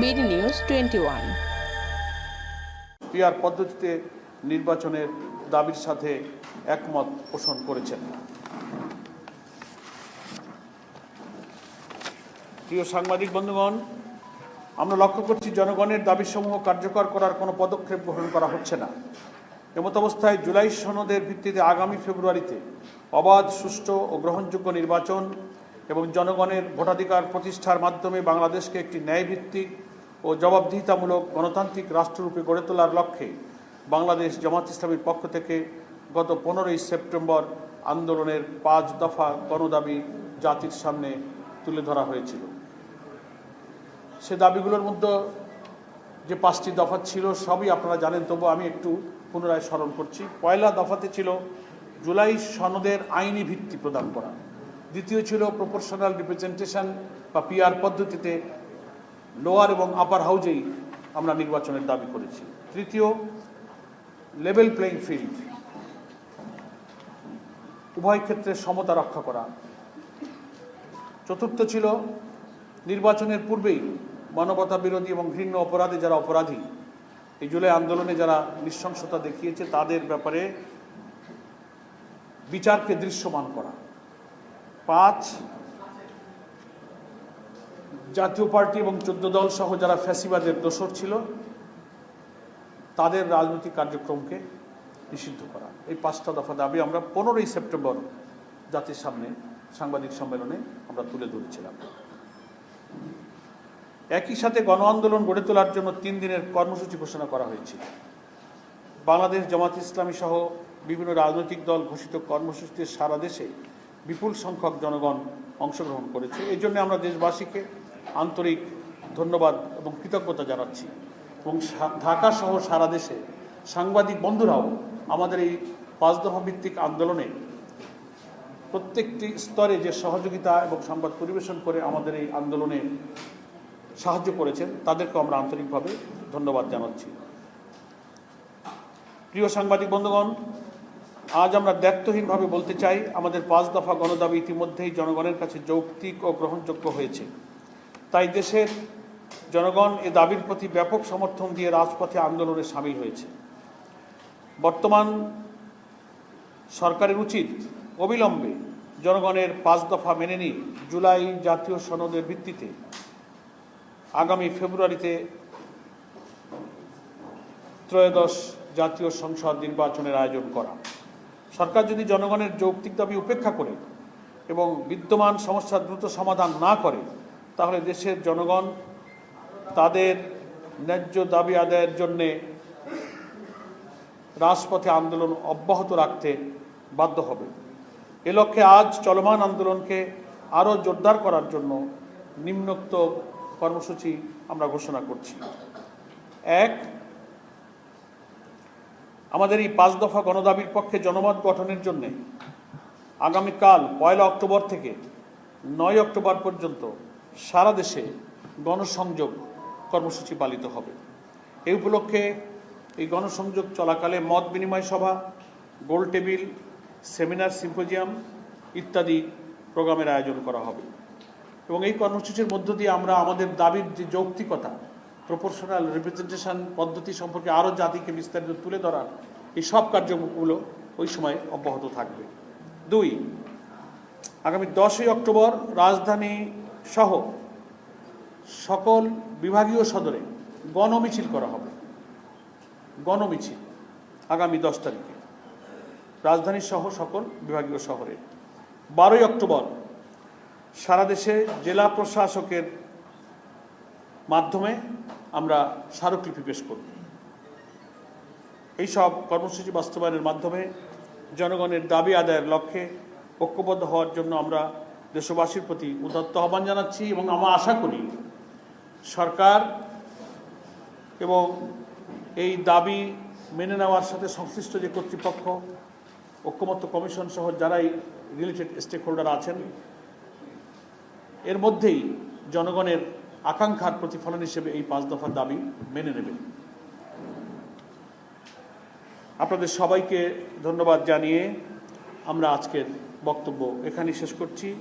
BD news twenty one. PR পদ্ধতিতে নির্বাচনের দাবির সাথে একমত পোষণ করেছেন। প্রিয় সাংবাদিক বন্ধুগণ, আমরা লক্ষ্য করছি জনগণের দাবিসমূহ কার্যকর করার কোনো পদক্ষেপ গ্রহণ করা হচ্ছে না। এমত অবস্থায় জুলাই সনদের ভিত্তিতে আগামী ফেব্রুয়ারিতে অবাধ, সুষ্ঠু ও গ্রহণযোগ্য নির্বাচন এবং জনগণের ভোটাধিকার প্রতিষ্ঠার মাধ্যমে বাংলাদেশকে একটি ন্যায়ভিত্তিক ও জবাবদিহিতামূলক গণতান্ত্রিক রাষ্ট্ররূপে গড়ে তোলার লক্ষ্যে বাংলাদেশ জামাত ইসলামীর পক্ষ থেকে গত পনেরোই সেপ্টেম্বর আন্দোলনের পাঁচ দফা গণদাবি জাতির সামনে তুলে ধরা হয়েছিল। সে দাবিগুলোর মধ্যে যে পাঁচটি দফা ছিল সবই আপনারা জানেন, তবু আমি একটু পুনরায় স্মরণ করছি। পয়লা দফাতে ছিল জুলাই সনদের আইনি ভিত্তি প্রদান করা। দ্বিতীয় ছিল প্রপোর্শনাল রিপ্রেজেন্টেশন বা পিআর পদ্ধতিতে লোয়ার এবং আপার হাউজেই আমরা নির্বাচনের দাবি করেছি। তৃতীয় লেভেল প্লেইং ফিল্ড উভয় ক্ষেত্রে সমতা রক্ষা করা। চতুর্থ ছিল নির্বাচনের পূর্বেই মানবতা বিরোধী এবং ঘৃণ্য অপরাধে যারা অপরাধী, এই জুলাই আন্দোলনে যারা নৃশংসতা দেখিয়েছে, তাদের ব্যাপারে বিচারকে দৃশ্যমান করা। পাঁচ। জাতীয় পার্টি এবং চোদ্দ দল সহ যারা ফ্যাসিবাদের দোসর ছিল, তাদের রাজনৈতিক কার্যক্রমকে নিষিদ্ধ করা। এই পাঁচটা দফা দাবি আমরা পনেরোই সেপ্টেম্বর জাতির সামনে সাংবাদিক সম্মেলনে আমরা তুলে ধরেছিলাম। একই সাথে গণ আন্দোলন গড়ে তোলার জন্য তিন দিনের কর্মসূচি ঘোষণা করা হয়েছিল বাংলাদেশ জামাত ইসলামী সহ বিভিন্ন রাজনৈতিক দল ঘোষিত কর্মসূচিতে সারা দেশে বিপুল সংখ্যক জনগণ অংশগ্রহণ করেছে। এই জন্য আমরা দেশবাসীকে আন্তরিক ধন্যবাদ এবং কৃতজ্ঞতা জানাচ্ছি। এবং ঢাকা সহ সারা দেশে সাংবাদিক বন্ধুরাও আমাদের এই পাঁচ দফা ভিত্তিক আন্দোলনে প্রত্যেকটি স্তরে যে সহযোগিতা এবং সংবাদ পরিবেশন করে আমাদের এই আন্দোলনে সাহায্য করেছেন তাদেরকে আমরা আন্তরিকভাবে ধন্যবাদ জানাচ্ছি। প্রিয় সাংবাদিক বন্ধুগণ আজ আমরা দ্ব্যর্থহীনভাবে বলতে চাই, আমাদের পাঁচ দফা গণদাবি ইতিমধ্যেই জনগণের কাছে যৌক্তিক ও গ্রহণযোগ্য হয়েছে। তাই দেশের জনগণ এ দাবির প্রতি ব্যাপক সমর্থন দিয়ে রাজপথে আন্দোলনে সামিল হয়েছে। বর্তমান সরকারের উচিত অবিলম্বে জনগণের পাঁচ দফা মেনে নিয়ে জুলাই জাতীয় সনদের ভিত্তিতে আগামী ফেব্রুয়ারিতে ত্রয়োদশ জাতীয় সংসদ নির্বাচনের আয়োজন করা। সরকার যদি জনগণের যৌক্তিক দাবি উপেক্ষা করে এবং বিদ্যমান সমস্যার দ্রুত সমাধান না করে, তাহলে দেশের জনগণ তাদের ন্যায্য দাবি আদায়ের জন্যে রাজপথে আন্দোলন অব্যাহত রাখতে বাধ্য হবে। এ লক্ষ্যে আজ চলমান আন্দোলনকে আরও জোরদার করার জন্য নিম্নোক্ত কর্মসূচি আমরা ঘোষণা করছি। এক আমাদের এই পাঁচ দফা গণদাবির পক্ষে জনমত গঠনের জন্যে আগামীকাল পয়লা অক্টোবর থেকে নয় অক্টোবর পর্যন্ত সারা দেশে গণসংযোগ কর্মসূচি পালিত হবে। এই উপলক্ষে এই গণসংযোগ চলাকালে মত বিনিময় সভা, গোল টেবিল, সেমিনার, সিম্পোজিয়াম ইত্যাদি প্রোগ্রামের আয়োজন করা হবে। এবং এই কর্মসূচির মধ্য দিয়ে আমরা আমাদের দাবির যে যৌক্তিকতা প্রপোর্শনাল রিপ্রেজেন্টেশন পদ্ধতি সম্পর্কে আরও জাতিকে বিস্তারিত তুলে ধরার এই সব কার্যক্রমগুলো ওই সময় অব্যাহত থাকবে। দুই, আগামী দশই অক্টোবর রাজধানী সহ সকল বিভাগীয় সদরে গণমিছিল করা হবে। গণমিছিল আগামী দশ তারিখে। রাজধানী সহ সকল বিভাগীয় শহরে। বারোই অক্টোবর সারা দেশে জেলা প্রশাসকের মাধ্যমে আমরা স্মারকলিপি পেশ করব। এই সব কর্মসূচি বাস্তবায়নের মাধ্যমে জনগণের দাবি আদায়ের লক্ষ্যে ঐক্যবদ্ধ হওয়ার জন্য আমরা দেশবাসীর প্রতি উদাত্ত আহ্বান জানাচ্ছি এবং আমরা আশা করি সরকার এবং এই দাবি মেনে নেওয়ার সাথে সংশ্লিষ্ট যে কর্তৃপক্ষ, ঐক্যমত্য কমিশন সহ যারাই রিলেটেড স্টেক হোল্ডার আছেন, এর মধ্যেই জনগণের আকাঙ্ক্ষার প্রতিফলন হিসেবে এই পাঁচ দফার দাবি মেনে নেবে। আপনাদের সবাইকে ধন্যবাদ জানিয়ে আমরা আজকের বক্তব্য এখানেই শেষ করছি।